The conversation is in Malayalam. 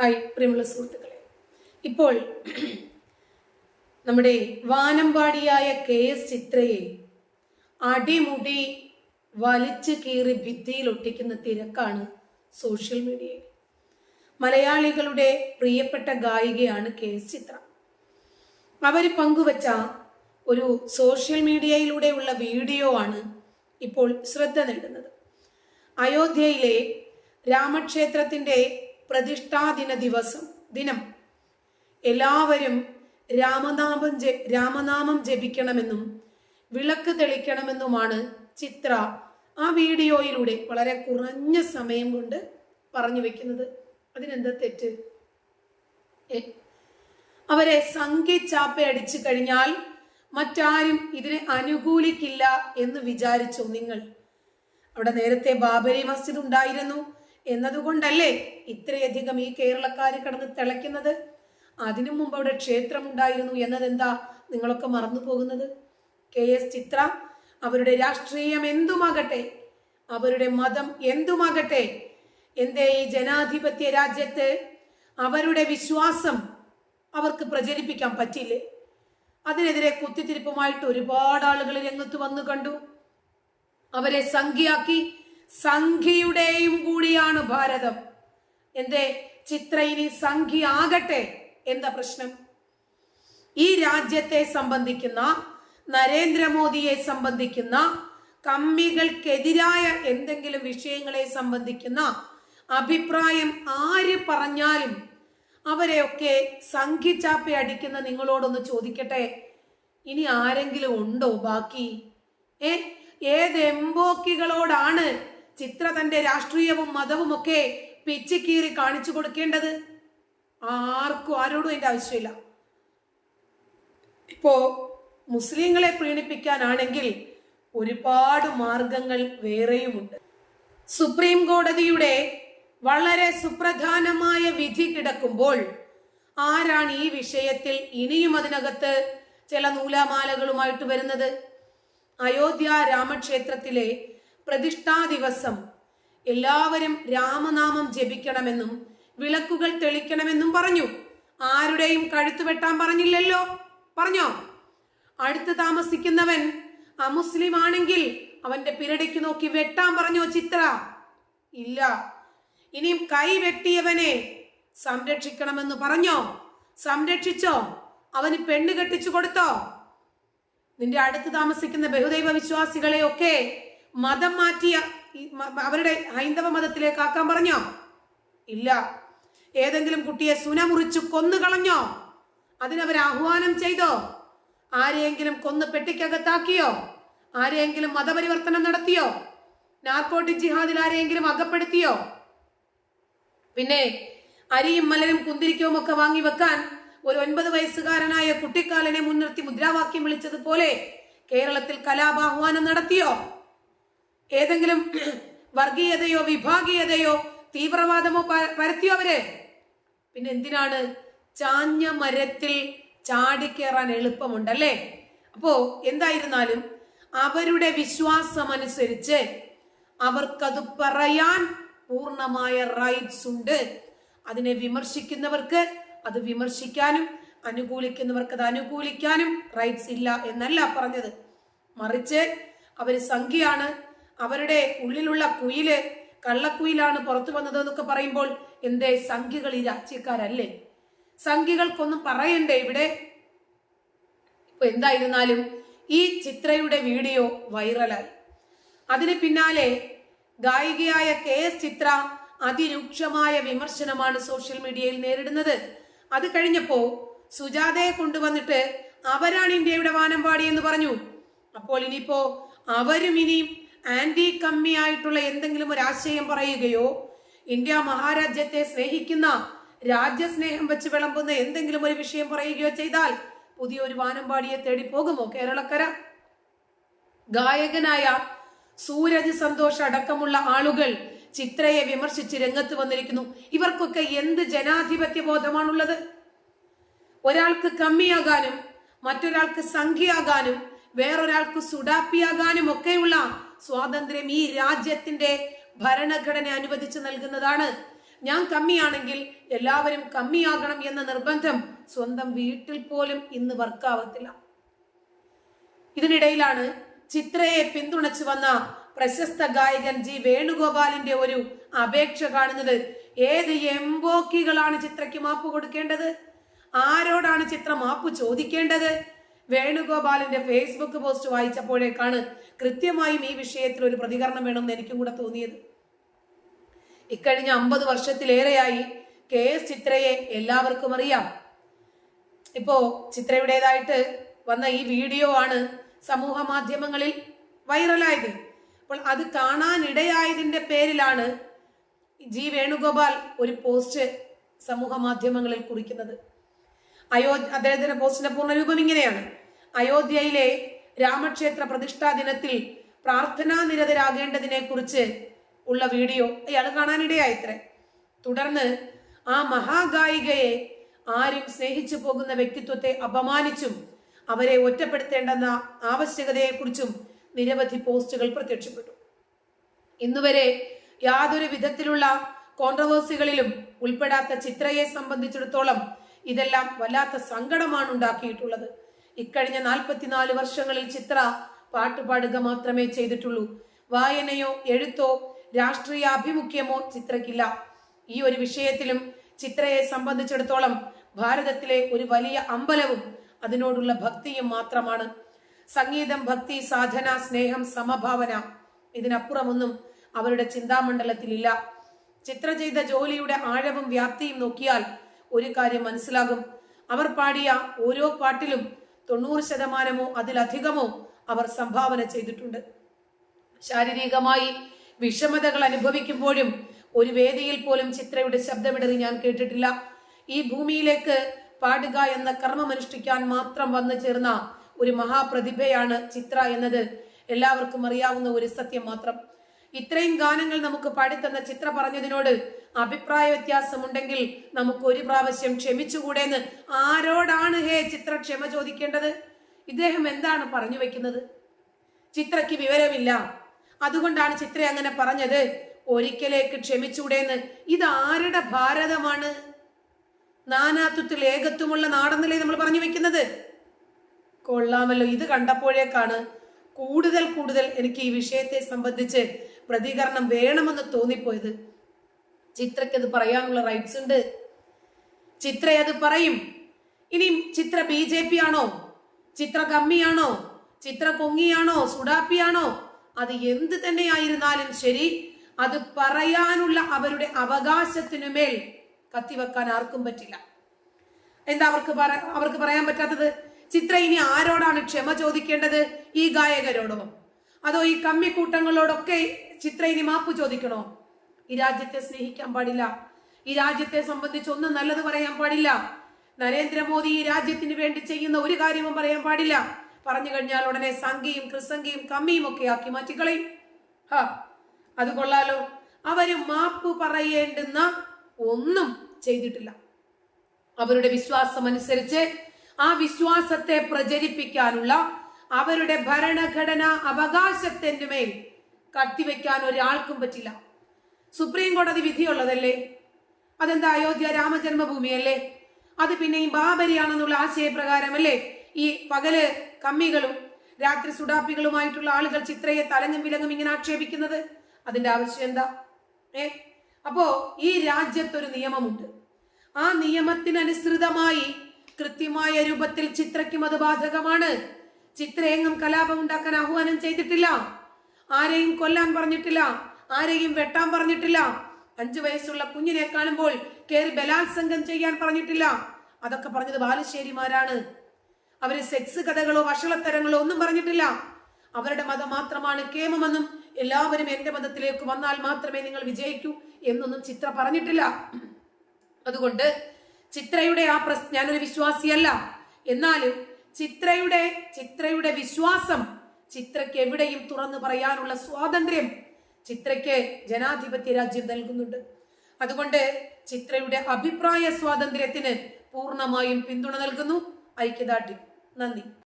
ഹായ് പ്രിയമുള്ള സുഹൃത്തുക്കളെ. ഇപ്പോൾ നമ്മുടെ വാനമ്പാടിയായ കെ എസ് ചിത്രയെ അടിമുടി വലിച്ചു കീറി ഭിത്തിയിൽ ഒട്ടിക്കുന്ന തിരക്കാണ് സോഷ്യൽ മീഡിയയിൽ. മലയാളികളുടെ പ്രിയപ്പെട്ട ഗായികയാണ് കെ എസ് ചിത്ര. അവർ പങ്കുവച്ച ഒരു സോഷ്യൽ മീഡിയയിലൂടെയുള്ള വീഡിയോ ആണ് ഇപ്പോൾ ശ്രദ്ധ നേടുന്നത്. അയോധ്യയിലെ രാമക്ഷേത്രത്തിന്റെ പ്രതിഷ്ഠാദിന ദിവസം ദിനം. എല്ലാവരും രാമനാമം രാമനാമം ജപിക്കണമെന്നും വിളക്ക് തെളിക്കണമെന്നുമാണ് ചിത്ര ആ വീഡിയോയിലൂടെ വളരെ കുറഞ്ഞ സമയം കൊണ്ട് പറഞ്ഞു വെക്കുന്നത്. അതിനെന്താ തെറ്റ്? അവരെ അവരെ സംഖ്യച്ചാപ്പ അടിച്ചു കഴിഞ്ഞാൽ മറ്റാരും ഇതിനെ അനുകൂലിക്കില്ല എന്ന് വിചാരിച്ചു നിങ്ങൾ? അവിടെ നേരത്തെ ബാബരി മസ്ജിദ് ഉണ്ടായിരുന്നു. എന്നതുകൊണ്ടല്ലേ ഇത്രയധികം ഈ കേരളക്കാർ കിടന്ന് തിളയ്ക്കുന്നത്? അതിനു മുമ്പ് അവിടെ ക്ഷേത്രം ഉണ്ടായിരുന്നു എന്നതെന്താ നിങ്ങളൊക്കെ മറന്നു പോകുന്നത്? കെ എസ് ചിത്ര അവരുടെ രാഷ്ട്രീയം എന്തുമാകട്ടെ? അവരുടെ മതം എന്തുമാകട്ടെ? എന്തേ ഈ ജനാധിപത്യ രാജ്യത്ത് അവരുടെ വിശ്വാസം അവർക്ക് പ്രചരിപ്പിക്കാൻ പറ്റില്ലേ? അതിനെതിരെ കുത്തിത്തിരിപ്പുമായിട്ട് ഒരുപാട് ആളുകൾ രംഗത്ത് വന്നു കണ്ടു. അവരെ സംഖ്യയാക്കി സംഖ്യയുടെയും കൂടിയാണ് ഭാരതം. എന്തേ? ചിത്ര ഇനി സംഖ്യ ആകട്ടെ എന്താ പ്രശ്നം? ഈ രാജ്യത്തെ സംബന്ധിക്കുന്ന നരേന്ദ്രമോദിയെ സംബന്ധിക്കുന്ന കമ്മികൾക്കെതിരായ എന്തെങ്കിലും വിഷയങ്ങളെ സംബന്ധിക്കുന്ന അഭിപ്രായം ആര് പറഞ്ഞാലും അവരെയൊക്കെ സംഖ്യച്ചാപ്പ അടിക്കുന്ന നിങ്ങളോടൊന്ന് ചോദിക്കട്ടെ? ഇനി ആരെങ്കിലും ഉണ്ടോ ബാക്കി? ഏ? ഏത് എംബോക്കികളോടാണ് ചിത്ര തന്റെ രാഷ്ട്രീയവും മതവും ഒക്കെ പിച്ചിക്കീറി കാണിച്ചു കൊടുക്കേണ്ടത് ആർക്കും ആരോടും അതിന്റെ ആവശ്യമില്ല. ഇപ്പോ മുസ്ലിങ്ങളെ പ്രീണിപ്പിക്കാനാണെങ്കിൽ ഒരുപാട് മാർഗങ്ങൾ വേറെയുമുണ്ട്. സുപ്രീം കോടതിയുടെ വളരെ സുപ്രധാനമായ വിധി കിടക്കുമ്പോൾ ആരാണ് ഈ വിഷയത്തിൽ ഇനിയും അതിനകത്ത് ചില നൂലാമാലകളുമായിട്ട് വരുന്നത്? അയോധ്യ രാമക്ഷേത്രത്തിലെ പ്രതിഷ്ഠാ ദിവസം എല്ലാവരും രാമനാമം ജപിക്കണമെന്നും വിളക്കുകൾ തെളിക്കണമെന്നും പറഞ്ഞു. ആരുടെയും കഴുത്തു വെട്ടാൻ പറഞ്ഞില്ലല്ലോ? പറഞ്ഞോ? അടുത്ത് താമസിക്കുന്നവൻ അമുസ്ലിം ആണെങ്കിൽ അവന്റെ പിരടിക്ക് നോക്കി വെട്ടാൻ പറഞ്ഞോ ചിത്ര? ഇല്ല. ഇനിയും കൈ വെട്ടിയവനെ സംരക്ഷിക്കണമെന്ന് പറഞ്ഞോ? സംരക്ഷിച്ചോ? അവന് പെണ്ണ് കെട്ടിച്ചു കൊടുത്തോ? നിന്റെ അടുത്ത് താമസിക്കുന്ന ബഹുദൈവ വിശ്വാസികളെ ഒക്കെ മതം മാറ്റിയ അവരുടെ ഹൈന്ദവ മതത്തിലേക്ക് ആക്കാൻ പറഞ്ഞോ? ഇല്ല. ഏതെങ്കിലും കുട്ടിയെ സുന മുറിച്ചു കൊന്നു കളഞ്ഞോ? അതിനവർ ആഹ്വാനം ചെയ്തോ? ആരെയെങ്കിലും കൊന്ന് പെട്ടിക്കകത്താക്കിയോ? ആരെയെങ്കിലും മതപരിവർത്തനം നടത്തിയോ? നാർക്കോട്ടിക് ജിഹാദിൽ ആരെയെങ്കിലും അകപ്പെടുത്തിയോ? പിന്നെ അരിയും മലരും കുന്തിരിക്കവും ഒക്കെ വാങ്ങി വെക്കാൻ ഒരു ഒൻപത് വയസ്സുകാരനായ കുട്ടിക്കാലനെ മുൻനിർത്തി മുദ്രാവാക്യം വിളിച്ചതുപോലെ കേരളത്തിൽ കലാപാഹ്വാനം നടത്തിയോ? ഏതെങ്കിലും വർഗീയതയോ വിഭാഗീയതയോ തീവ്രവാദമോ പരത്തിയോ അവരെ? പിന്നെ എന്തിനാണ് ചാഞ്ഞ മരത്തിൽ ചാടിക്കേറാൻ എളുപ്പമുണ്ടല്ലേ? അപ്പോ എന്തായിരുന്നാലും അവരുടെ വിശ്വാസമനുസരിച്ച് അവർക്കത് പറയാൻ പൂർണമായ റൈറ്റ്സ് ഉണ്ട്. അതിനെ വിമർശിക്കുന്നവർക്ക് അത് വിമർശിക്കാനും അനുകൂലിക്കുന്നവർക്ക് അത് അനുകൂലിക്കാനും റൈറ്റ്സ് ഇല്ല എന്നല്ല പറഞ്ഞത്. മറിച്ച് അവർ സംഖ്യയാണ് അവരുടെ ഉള്ളിലുള്ള കുയിൽ കള്ളക്കുയിലാണ് പുറത്തു വന്നത് എന്നൊക്കെ പറയുമ്പോൾ എന്തേ സംഖ്യകൾ ഈ രാജ്യക്കാരല്ലേ സംഖ്യകൾക്കൊന്നും പറയണ്ടേ ഇവിടെ? ഇപ്പൊ എന്തായിരുന്നാലും ഈ ചിത്രയുടെ വീഡിയോ വൈറലായി. അതിന് പിന്നാലെ ഗായികയായ കെ എസ് ചിത്ര അതിരൂക്ഷമായ വിമർശനമാണ് സോഷ്യൽ മീഡിയയിൽ നേരിടുന്നത്. അത് കഴിഞ്ഞപ്പോ സുജാതയെ കൊണ്ടുവന്നിട്ട് അവരാണ് ഇന്ത്യയുടെ വാനമ്പാടി എന്ന് പറഞ്ഞു. അപ്പോൾ ഇനിയിപ്പോ അവരും ഇനിയും ആന്റി കമ്മി ആയിട്ടുള്ള എന്തെങ്കിലും ഒരു ആശയം പറയുകയോ ഇന്ത്യ മഹാരാജ്യത്തെ സ്നേഹിക്കുന്ന രാജ്യസ്നേഹം വെച്ച് വിളമ്പുന്ന എന്തെങ്കിലും ഒരു വിഷയം പറയുകയോ ചെയ്താൽ പുതിയൊരു വാനമ്പാടിയെ തേടി പോകുമോ കേരളക്കര? ഗായകനായ സൂരജ് സന്തോഷ് അടക്കമുള്ള ആളുകൾ ചിത്രയെ വിമർശിച്ച് രംഗത്ത് വന്നിരിക്കുന്നു. ഇവർക്കൊക്കെ എന്ത് ജനാധിപത്യ ബോധമാണുള്ളത് ഒരാൾക്ക് കമ്മിയാകാനും മറ്റൊരാൾക്ക് സംഖ്യയാകാനും വേറൊരാൾക്ക് സുഡാപ്പിയാകാനും ഒക്കെയുള്ള സ്വാതന്ത്ര്യം ഈ രാജ്യത്തിന്റെ ഭരണഘടന അനുവദിച്ചു നൽകുന്നതാണ്. ഞാൻ കമ്മിയാണെങ്കിൽ എല്ലാവരും കമ്മിയാകണം എന്ന നിർബന്ധം സ്വന്തം വീട്ടിൽ പോലും ഇന്ന് വർക്കാവത്തില്ല. ഇതിനിടയിലാണ് ചിത്രയെ പിന്തുണച്ചു വന്ന പ്രശസ്ത ഗായകൻ ജി വേണുഗോപാലിന്റെ ഒരു അപേക്ഷ കാണുന്നത്. ഏത് എംബോക്കികളാണ് ചിത്രയ്ക്ക് മാപ്പ് കൊടുക്കേണ്ടത്? ആരോടാണ് ചിത്രം മാപ്പ് ചോദിക്കേണ്ടത്? വേണുഗോപാലിന്റെ ഫേസ്ബുക്ക് പോസ്റ്റ് വായിച്ചപ്പോഴേക്കാണ് കൃത്യമായും ഈ വിഷയത്തിൽ ഒരു പ്രതികരണം വേണമെന്ന് എനിക്കും കൂടെ തോന്നിയത്. ഇക്കഴിഞ്ഞ അമ്പത് വർഷത്തിലേറെയായി കെ എസ് ചിത്രയെ എല്ലാവർക്കും അറിയാം. ഇപ്പോ ചിത്രയുടേതായിട്ട് വന്ന ഈ വീഡിയോ ആണ് സമൂഹ മാധ്യമങ്ങളിൽ വൈറലായത്. അപ്പോൾ അത് കാണാനിടയായതിന്റെ പേരിലാണ് ജി വേണുഗോപാൽ ഒരു പോസ്റ്റ് സമൂഹ മാധ്യമങ്ങളിൽ കുറിക്കുന്നത്. അയോധ്യ അദ്ദേഹത്തിന്റെ പോസ്റ്റിന്റെ പൂർണരൂപം ഇങ്ങനെയാണ്. അയോധ്യയിലെ രാമക്ഷേത്ര പ്രതിഷ്ഠാ ദിനത്തിൽ പ്രാർത്ഥനാ നിരതരാകേണ്ടതിനെ കുറിച്ച് ഉള്ള വീഡിയോ അയാൾ കാണാനിടയായിത്രേ. തുടർന്ന് ആ മഹാഗായികയെ ആരും സ്നേഹിച്ചു പോകുന്ന വ്യക്തിത്വത്തെ അപമാനിച്ചും അവരെ ഒറ്റപ്പെടുത്തേണ്ടെന്ന ആവശ്യകതയെക്കുറിച്ചും നിരവധി പോസ്റ്റുകൾ പ്രത്യക്ഷപ്പെട്ടു. ഇന്നുവരെ യാതൊരു വിധത്തിലുള്ള കോൺട്രവേഴ്സികളിലും ഉൾപ്പെടാത്ത ചിത്രയെ സംബന്ധിച്ചിടത്തോളം ഇതെല്ലാം വല്ലാത്ത സങ്കടമാണ് ഉണ്ടാക്കിയിട്ടുള്ളത്. ഇക്കഴിഞ്ഞ നാൽപ്പത്തിനാല് വർഷങ്ങളിൽ ചിത്ര പാട്ടുപാടുക മാത്രമേ ചെയ്തിട്ടുള്ളൂ. വായനയോ എഴുത്തോ രാഷ്ട്രീയ അഭിമുഖ്യമോ ചിത്രക്കില്ല ഈ ഒരു വിഷയത്തിലും ചിത്രയെ സംബന്ധിച്ചിടത്തോളം ഭാരതത്തിലെ ഒരു വലിയ അമ്പലവും അതിനോടുള്ള ഭക്തിയും മാത്രമാണ്. സംഗീതം ഭക്തി സാധന സ്നേഹം സമഭാവന ഇതിനപ്പുറമൊന്നും അവരുടെ ചിന്താമണ്ഡലത്തിലില്ല. ചിത്ര ചെയ്ത ജോലിയുടെ ആഴവും വ്യാപ്തിയും നോക്കിയാൽ ഒരു കാര്യം മനസ്സിലാകും. അവർ പാടിയ ഓരോ പാട്ടിലും തൊണ്ണൂറ് ശതമാനമോ അതിലധികമോ അവർ സംഭാവന ചെയ്തിട്ടുണ്ട്. ശാരീരികമായി വിഷമതകൾ അനുഭവിക്കുമ്പോഴും ഒരു വേദിയിൽ പോലും ചിത്രയുടെ ശബ്ദമിടറി ഞാൻ കേട്ടിട്ടില്ല. ഈ ഭൂമിയിലേക്ക് പാടുക എന്ന കർമ്മമനുഷ്ഠിക്കാൻ മാത്രം വന്നു ചേർന്ന ഒരു മഹാപ്രതിഭയാണ് ചിത്ര എന്നത് എല്ലാവർക്കും അറിയാവുന്ന ഒരു സത്യം മാത്രം. ഇത്രയും ഗാനങ്ങൾ നമുക്ക് പാടിത്തന്ന ചിത്ര പറഞ്ഞതിനോട് അഭിപ്രായ വ്യത്യാസമുണ്ടെങ്കിൽ നമുക്ക് ഒരു പ്രാവശ്യം ക്ഷമിച്ചുകൂടെന്ന് ആരോടാണ് ഹേ ചിത്ര ക്ഷമ ചോദിക്കേണ്ടത്? ഇദ്ദേഹം എന്താണ് പറഞ്ഞു വെക്കുന്നത്? ചിത്രയ്ക്ക് വിവരമില്ല. അതുകൊണ്ടാണ് ചിത്ര അങ്ങനെ പറഞ്ഞത്. ഒരിക്കലേക്ക് ക്ഷമിച്ചുകൂടെന്ന്. ഇത് ആരുടെ ഭാരതമാണ്? നാനാത്വത്തിൽ ഏകത്വമുള്ള നാടെന്നല്ലേ നമ്മൾ പറഞ്ഞു വെക്കുന്നത്? കൊള്ളാമല്ലോ. ഇത് കണ്ടപ്പോഴേക്കാണ് കൂടുതൽ കൂടുതൽ എനിക്ക് ഈ വിഷയത്തെ സംബന്ധിച്ച് പ്രതികരണം വേണമെന്ന് തോന്നിപ്പോയത്? ചിത്രയ്ക്ക് അത് പറയാനുള്ള റൈറ്റ്സ് ഉണ്ട്. ചിത്ര അത് പറയും. ഇനി ചിത്ര ബി ജെ പി ആണോ? ചിത്ര കമ്മിയാണോ ചിത്ര കൊങ്ങിയാണോ? സുഡാപ്പിയാണോ? അത് എന്ത് തന്നെയായിരുന്നാലും ശരി അത് പറയാനുള്ള അവരുടെ അവകാശത്തിനുമേൽ കത്തിവെക്കാൻ ആർക്കും പറ്റില്ല. എന്താ അവർക്ക് അവർക്ക് പറയാൻ പറ്റാത്തത്? ചിത്ര ഇനി ആരോടാണ് ക്ഷമ ചോദിക്കേണ്ടത്? ഈ ഗായകരോടോ? അതോ ഈ കമ്മിക്കൂട്ടങ്ങളോടൊക്കെ ചിത്ര ഇനി മാപ്പ് ചോദിക്കണോ? ഈ രാജ്യത്തെ സ്നേഹിക്കാൻ പാടില്ല. ഈ രാജ്യത്തെ സംബന്ധിച്ച് ഒന്നും നല്ലത് പറയാൻ പാടില്ല. നരേന്ദ്രമോദി ഈ രാജ്യത്തിന് വേണ്ടി ചെയ്യുന്ന ഒരു കാര്യവും പറയാൻ പാടില്ല. പറഞ്ഞു കഴിഞ്ഞാൽ ഉടനെ സംഘിയും ക്രിസംഗിയും കമ്മിയും ഒക്കെ ആക്കി മാറ്റിക്കളയും. ഹാ അത് കൊള്ളാലോ. അവർ മാപ്പ് പറയേണ്ടുന്ന ഒന്നും ചെയ്തിട്ടില്ല. അവരുടെ വിശ്വാസം അനുസരിച്ച് ആ വിശ്വാസത്തെ പ്രചരിപ്പിക്കാനുള്ള അവരുടെ ഭരണഘടന അവകാശത്തിന്റെ മേൽ കത്തിവെക്കാൻ ഒരാൾക്കും പറ്റില്ല. സുപ്രീം കോടതി വിധിയുള്ളതല്ലേ? അതെന്താ അയോധ്യ രാമജന്മഭൂമിയല്ലേ? അത് പിന്നെയും ബാബരിയാണെന്നുള്ള ആശയപ്രകാരമല്ലേ ഈ പകൽ കമ്മികളും രാത്രി സുഡാപ്പികളുമായിട്ടുള്ള ആളുകൾ ചിത്രയെ തലങ്ങും വിലങ്ങും ഇങ്ങനെ ആക്ഷേപിക്കുന്നത്? അതിന്റെ ആവശ്യം എന്താ? ഏ? അപ്പോ ഈ രാജ്യത്തൊരു നിയമമുണ്ട്. ആ നിയമത്തിനനുസൃതമായി കൃത്യമായ രൂപത്തിൽ ചിത്രയ്ക്കും അത് ബാധകമാണ്. ചിത്രയെങ്ങും കലാപം ഉണ്ടാക്കാൻ ആഹ്വാനം ചെയ്തിട്ടില്ല. ആരെയും കൊല്ലാൻ പറഞ്ഞിട്ടില്ല. ആരെയും വെട്ടാൻ പറഞ്ഞിട്ടില്ല. അഞ്ചു വയസ്സുള്ള കുഞ്ഞിനെ കാണുമ്പോൾ കയറി ബലാത്സംഗം ചെയ്യാൻ പറഞ്ഞിട്ടില്ല. അതൊക്കെ പറഞ്ഞത് ബാലുശ്ശേരിമാരാണ്. അവർ സെക്സ് കഥകളോ വഷളത്തരങ്ങളോ ഒന്നും പറഞ്ഞിട്ടില്ല. അവരുടെ മതം മാത്രമാണ് കേമമെന്നും എല്ലാവരും എന്റെ മതത്തിലേക്ക് വന്നാൽ മാത്രമേ നിങ്ങൾ വിജയിക്കൂ എന്നൊന്നും ചിത്ര പറഞ്ഞിട്ടില്ല. അതുകൊണ്ട് ചിത്രയുടെ ആ പ്രസ് ഞാനൊരു വിശ്വാസിയല്ല. എന്നാലും ചിത്രയുടെ ചിത്രയുടെ വിശ്വാസം ചിത്രയ്ക്ക് എവിടെയും തുറന്നു പറയാനുള്ള സ്വാതന്ത്ര്യം ചിത്രയ്ക്ക് ജനാധിപത്യ രാജ്യം നൽകുന്നുണ്ട്. അതുകൊണ്ട് ചിത്രയുടെ അഭിപ്രായ സ്വാതന്ത്ര്യത്തിന് പൂർണമായും പിന്തുണ നൽകുന്നു. ഐക്യദാർഢ്യം. നന്ദി.